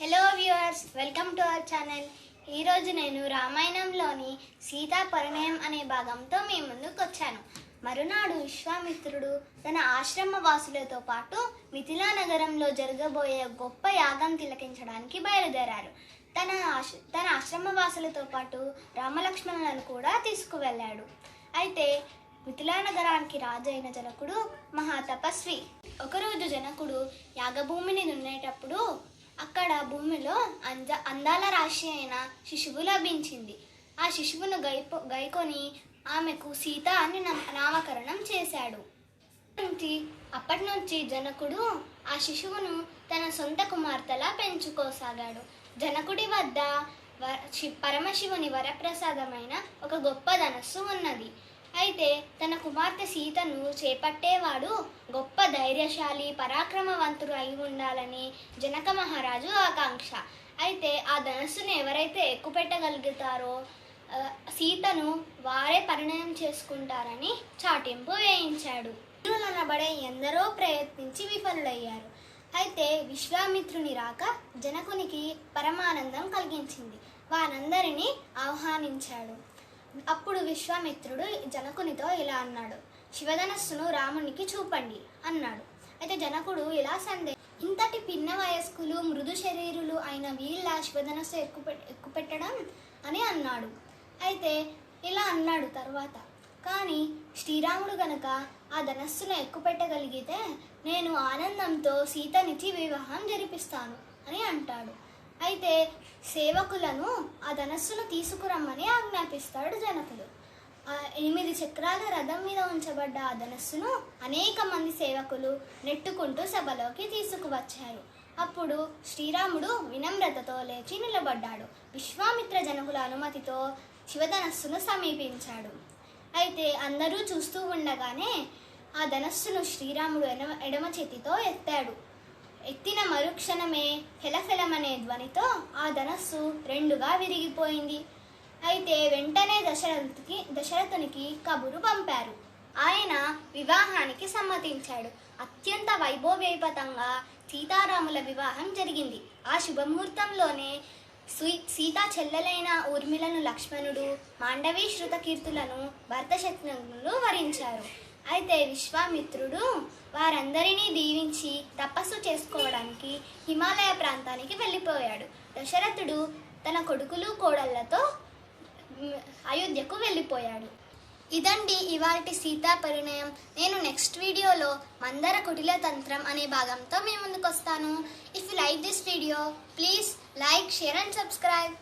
Hello viewers welcome to our channel ఈరోజు నేను రామాయణంలోని సీతా పరిణయం అనే భాగంతో మీ ముందుకు వచ్చాను. మరునాడు విశ్వామిత్రుడు తన ఆశ్రమ వాసులతో పాటు మిథిలా నగరంలో జరగబోయే గొప్ప యాగం తిలకించడానికి బయలుదేరారు. తన ఆశ తన ఆశ్రమ వాసులతో పాటు రామలక్ష్మణులను కూడా తీసుకువెళ్ళాడు. అయితే మిథిలా నగరానికి రాజైన జనకుడు మహాతపస్వి ఒకరోజు జనకుడు యాగభూమిని దున్నేటప్పుడు అక్కడ భూమిలో అంజ అందాల రాశి అయిన శిశువు లభించింది. ఆ శిశువును గైపో గైకొని ఆమెకు సీత అని నామకరణం చేశాడు. నుంచి అప్పటి నుంచి జనకుడు ఆ శిశువును తన సొంత కుమార్తెలా పెంచుకోసాగాడు. జనకుడి వద్ద వ- శి- పరమశివుని వరప్రసాదమైన ఒక గొప్ప ధనస్సు ఉన్నది. అయితే తన కుమార్తె సీతను చేపట్టేవాడు ధైర్యశాలి పరాక్రమవంతుడు అయి ఉండాలని జనక మహారాజు ఆకాంక్ష. అయితే ఆ ధనస్సును ఎవరైతే ఎక్కుపెట్టగలుగుతారో సీతను వారే పరిణయం చేసుకుంటారని చాటింపు వేయించాడు. అనబడే ఎందరో ప్రయత్నించి విఫలులయ్యారు. అయితే విశ్వామిత్రుని రాక జనకునికి పరమానందం కలిగించింది. వారందరినీ ఆహ్వానించాడు. అప్పుడు విశ్వామిత్రుడు జనకునితో ఇలా అన్నాడు. శివధనస్సును రామునికి చూపండి అన్నాడు. అయితే జనకుడు ఇలా సందే? ఇంతటి పిన్న వయస్కులు మృదు శరీరులు అయిన వీళ్ళ శివధనస్సు ఎక్కుపె ఎక్కుపెట్టడం అని అన్నాడు. అయితే ఇలా అన్నాడు తర్వాత. కానీ శ్రీరాముడు గనక ఆ ధనస్సును ఎక్కుపెట్టగలిగితే నేను ఆనందంతో సీతనిచ్చి వివాహం జరిపిస్తాను అని అంటాడు. అయితే సేవకులను ఆ ధనస్సును తీసుకురమ్మని ఆజ్ఞాపిస్తాడు జనకుడు. ఎనిమిది చక్రాల రథం మీద ఉంచబడ్డ ఆ ధనస్సును అనేక మంది సేవకులు నెట్టుకుంటూ సభలోకి తీసుకువచ్చారు. అప్పుడు శ్రీరాముడు వినమ్రతతో లేచి నిలబడ్డాడు. విశ్వామిత్ర జనకుల అనుమతితో శివధనస్సును సమీపించాడు. అయితే అందరూ చూస్తూ ఉండగానే ఆ ధనస్సును శ్రీరాముడు ఎడమ ఎడమ చేతితో ఎత్తాడు. ఎత్తిన మరుక్షణమే ఫెలఫెలమనే ధ్వనితో ఆ ధనస్సు రెండుగా విరిగిపోయింది. అయితే వెంటనే దశరథుకి దశరథునికి కబురు పంపారు. ఆయన వివాహానికి సమ్మతించాడు. అత్యంత వైభవోపేతంగా సీతారాముల వివాహం జరిగింది. ఆ శుభముహూర్తంలోనే సీ- సీతా చెల్లెలైన ఊర్మిళను లక్ష్మణుడు మాండవీ శృతకీర్తులను భర్త శత్రుఘ్నులు వరించారు. అయితే విశ్వామిత్రుడు వారందరినీ దీవించి తపస్సు చేసుకోవడానికి హిమాలయ ప్రాంతానికి వెళ్ళిపోయాడు. దశరథుడు తన కొడుకులు కోడళ్ళతో అయోధ్యకు వెళ్ళిపోయాడు. ఇదండి ఇవాటి సీతా పరిణయం. నేను నెక్స్ట్ వీడియోలో మందర కుటిల తంత్రం అనే భాగంతో మీ ముందుకు వస్తాను if you like this video please like share and subscribe.